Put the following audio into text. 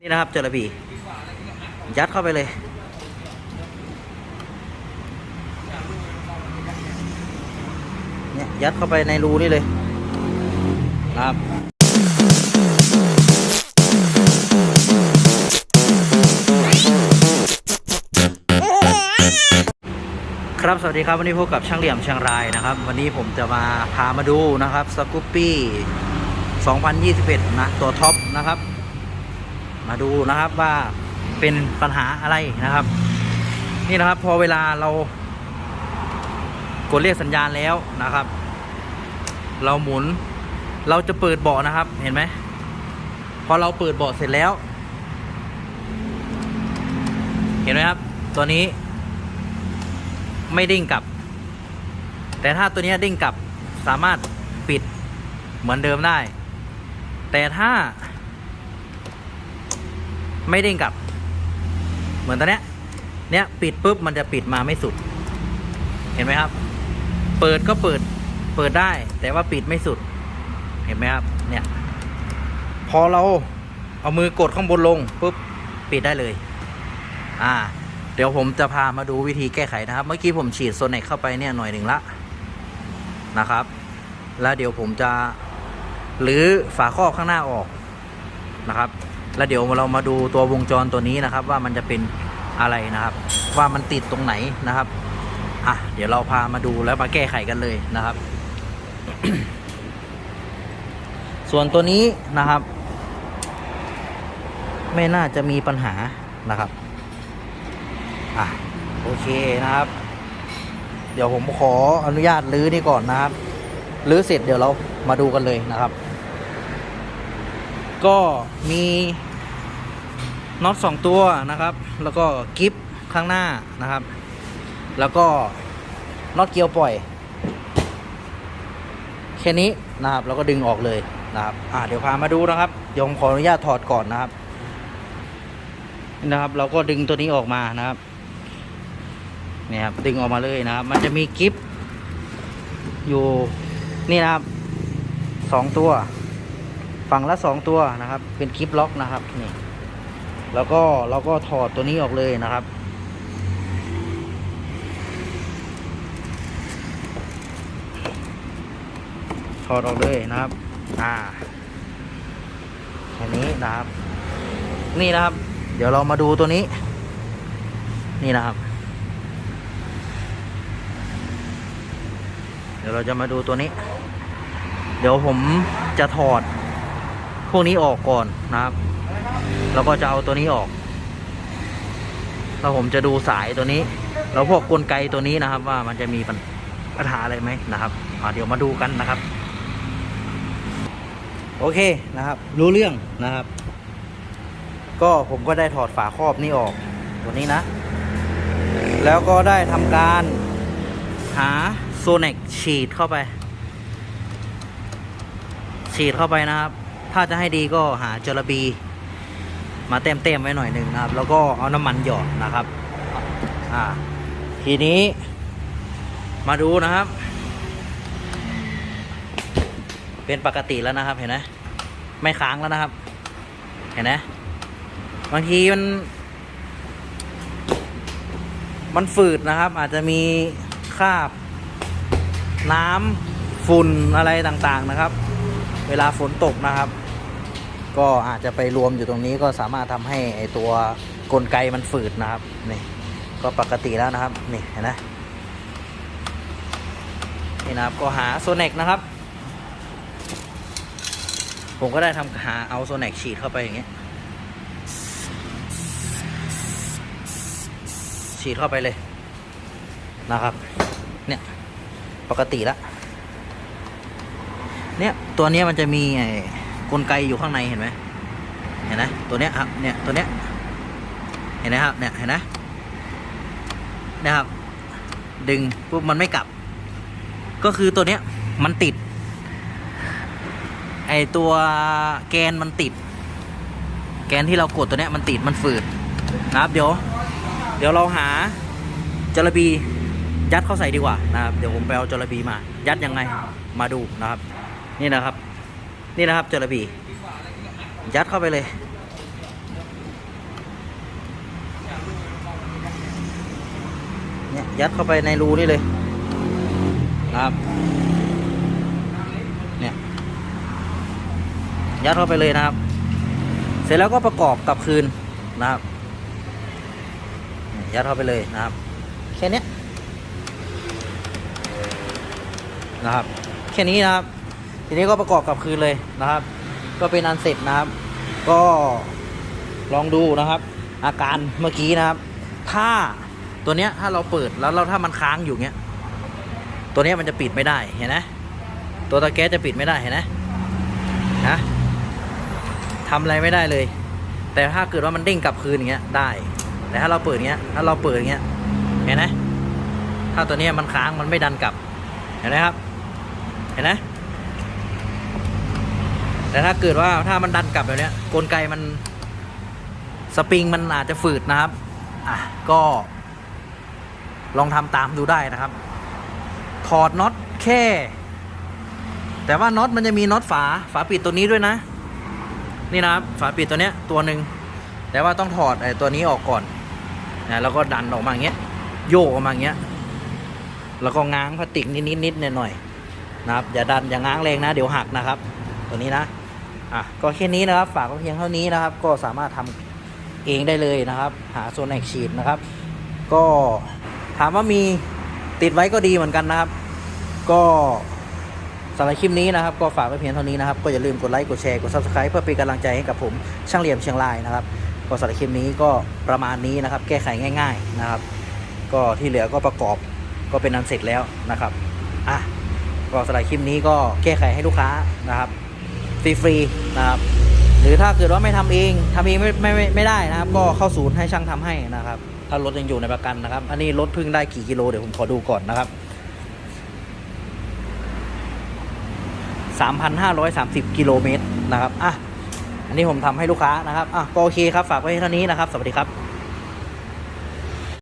นี่นะครับจระบียัดเข้าไปเลย เนี่ยยัดเข้าไปในรูนี่เลยครับครับสวัสดีครับวันนี้พบกับช่างเหลี่ยมเชียงรายนะครับ วันนี้ผมจะมาพามาดูนะครับสกูปปี้ 2021 นะ ตัวท็อปนะครับ มาดูนะครับว่าเป็นปัญหาอะไรนะครับ นี่นะครับพอเวลาเรากดเรียกสัญญาณแล้วนะครับ เราหมุนเราจะเปิดเบาะนะครับเห็นไหมพอเราเปิดเบาะเสร็จแล้ว เห็นไหมครับ ตัวนี้ ไม่เด้งกลับ แต่ถ้าตัวนี้ยเด้งกลับสามารถปิดเหมือนเดิมได้ แต่ถ้า ไม่เด้งกลับ เหมือนตอนเนี้ยเนี้ยปิดปุ๊บมันจะปิดมาไม่สุด เห็นไหมครับ เปิดก็เปิดเปิดได้ แต่ว่าปิดไม่สุด เห็นไหมครับ เนี่ย พอเราเอามือกดข้างบนลงปุ๊บปิดได้เลย อ่า เดี๋ยวผมจะพามาดูวิธีแก้ไขนะครับ เมื่อกี้ผมฉีดโซเนกเข้าไปเนี่ยหน่อยหนึ่งละนะครับ แล้วเดี๋ยวผมจะหรือฝาครอบข้างหน้าออกนะครับ แล้วเดี๋ยวเรามาดูตัววงจรตัวนี้นะครับ ว่ามันจะเป็นอะไรนะครับ ว่ามันติดตรงไหนนะครับอะเดี๋ยวเราพามาดูแล้วมาแก้ไขกันเลยนะครับ ส่วนตัวนี้นะครับ ไม่น่าจะมีปัญหานะครับอะโอเคนะครับ เดี๋ยวผมขออนุญาตรื้อนี่ก่อนนะครับรื้อเสร็จเดี๋ยวเรามาดูกันเลยนะครับ ก็มีน็อตสองตัวนะครับ แล้วก็กิฟข้างหน้านะครับ แล้วก็น็อตเกียวปล่อย แค่นี้นะครับ แล้วก็ดึงออกเลยนะครับ อ่าเดี๋ยวพามาดูนะครับ เดี๋ยวผมขออนุญาตถอดก่อนนะครับนี่นะครับ เราก็ดึงตัวนี้ออกมานะครับนี่ครับดึงออกมาเลยนะครับ มันจะมีกิฟอยู่นี่นะครับสองตัว ฝั่งละสองตัวนะครับ เป็นกิฟล็อกนะครับนี่แล้วก็เราก็ถอดตัวนี้ออกเลยนะครับ ถอดออกเลยนะครับ อ่าอันนี้นะครับ นี่นะครับ เดี๋ยวเรามาดูตัวนี้ นี่นะครับ เดี๋ยวเราจะมาดูตัวนี้ เดี๋ยวผมจะถอด พวกนี้ออกก่อนนะครับ แล้วก็จะเอาตัวนี้ออกแล้วผมจะดูสายตัวนี้ แล้วพวกกลไกตัวนี้นะครับ ว่ามันจะมีปัญหาอะไรไหมนะครับเดี๋ยวมาดูกันนะครับ โอเคนะครับ รู้เรื่องนะครับ ก็ผมก็ได้ถอดฝาครอบนี่ออกตัวนี้นะ แล้วก็ได้ทำการหาโซเนกฉีดเข้าไป ฉีดเข้าไปนะครับ ถ้าจะให้ดีก็หาจระบี มาเต็มเต็มๆไว้หน่อยหนึ่งนะครับ แล้วก็เอาน้ำมันหยอดนะครับอ่าทีนี้มาดูนะครับ เป็นปกติแล้วนะครับเห็นไหมไม่ค้างแล้วนะครับ เห็นไหมบางทีมัน มันฝืดนะครับ อาจจะมีคราบ น้ำฝุ่นอะไรต่างๆนะครับ เวลาฝนตกนะครับ ก็อาจจะไปรวมอยู่ตรงนี้ก็สามารถทำให้ไอตัวกลไกมันฝืดนะครับนี่ก็ปกติแล้วนะครับนี่เห็นไหมนี่นะครับก็หาโซเนกนะครับ ผมก็ได้ทำหาเอาโซเนกฉีดเข้าไปอย่างเงี้ยฉีดเข้าไปเลยนะครับ เนี่ยปกติแล้วเนี่ยตัวเนี้ยมันจะมีไอ กลไกอยู่ข้างในเห็นไหมเห็นไหมตัวเนี้ยครับเนี่ยตัวเนี้ยเห็นไหมครับเนี่ยเห็นไหมนะครับ ดึงปุ๊บมันไม่กลับ ก็คือตัวเนี้ยมันติด ไอตัวแกนมันติด แกนที่เรากดตัวเนี้ยมันติดมันฝืดนะครับ เดี๋ยว เดี๋ยวเราหาจระบียัดเข้าใส่ดีกว่านะครับ เดี๋ยวผมไปเอาจระบีมา ยัดยังไงมาดูนะครับ นี่นะครับ นี่นะครับจระบียัดเข้าไปเลย เนี่ยยัดเข้าไปในรูนี่เลยนะครับ เนี่ย ยัดเข้าไปเลยนะครับ เสร็จแล้วก็ประกอบกับคืนนะครับ ยัดเข้าไปเลยนะครับ แค่นี้นะครับ แค่นี้นะครับ ทีนี้ก็ประกอบกลับคืนเลยนะครับ ก็เป็นอันเสร็จนะครับ ก็ลองดูนะครับ อาการเมื่อกี้นะครับ ถ้าตัวเนี้ยถ้าเราเปิดแล้วเราถ้ามันค้างอยู่เงี้ย ตัวเนี้ยมันจะปิดไม่ได้เห็นไหมตัวตะแก๊สจะปิดไม่ได้เห็นไหมนะทำอะไรไม่ได้เลย แต่ถ้าเกิดว่ามันเด้งกลับคืนอย่างเงี้ยได้ แต่ถ้าเราเปิดเงี้ยถ้าเราเปิดเงี้ยเห็นไหมถ้าตัวเนี้ยมันค้างมันไม่ดันกลับ เห็นไหมครับ เห็นไหม แต่ถ้าเกิดว่าถ้ามันดันกลับแบบเนี้ยกลไกมันสปริงมันอาจจะฝืดนะครับ อะ ก็ลองทำตามดูได้นะครับ ถอดน็อตแค่ แต่ว่าน็อตมันจะมีน็อตฝาฝาปิดตัวนี้ด้วยนะ นี่นะครับ ฝาปิดตัวเนี้ยตัวหนึ่งแต่ว่าต้องถอดไอ้ตัวนี้ออกก่อนนะแล้วก็ดันออกมาอย่างเงี้ย โยกออกมาอย่างเงี้ย แล้วก็ง้างพลาสติกนิดๆนิดหน่อยๆนะครับ อย่าดันอย่าง้างแรงนะ เดี๋ยวหักนะครับ ตัวนี้นะอะก็แค่นี้นะครับ ฝากเพียงเท่านี้นะครับ ก็สามารถทำเองได้เลยนะครับ หาโซนแอกชีดนะครับ ก็ถามว่ามีติดไว้ก็ดีเหมือนกันนะครับ ก็สำหรับคลิปนี้นะครับ ก็ฝากไว้เพียงเท่านี้นะครับ ก็อย่าลืมกดไลค์กดแชร์กด subscribe เพื่อเป็นกำลังใจให้กับผมช่างเหลี่ยมเชียงรายนะครับก็สำหรับคลิปนี้ก็ประมาณนี้นะครับ แก้ไขง่าย ๆนะครับ ก็ที่เหลือก็ประกอบก็เป็นอันเสร็จแล้วนะครับอะก็สำหรับคลิปนี้ก็แก้ไขให้ลูกค้านะครับ ฟรีๆนะครับ หรือถ้าเกิดว่าไม่ทำเองทำเองไม่ไม่ไม่ไม่ได้นะครับ ก็เข้าศูนย์ให้ช่างทำให้นะครับ ถ้ารถยังอยู่ในประกันนะครับ อันนี้รถเพิ่งได้กี่กิโลเดี๋ยวผมขอดูก่อนนะครับ3,530กิโลเมตรนะครับอะอันนี้ผมทำให้ลูกค้านะครับอะก็โอเคครับฝากไว้เท่านี้นะครับ สวัสดีครับ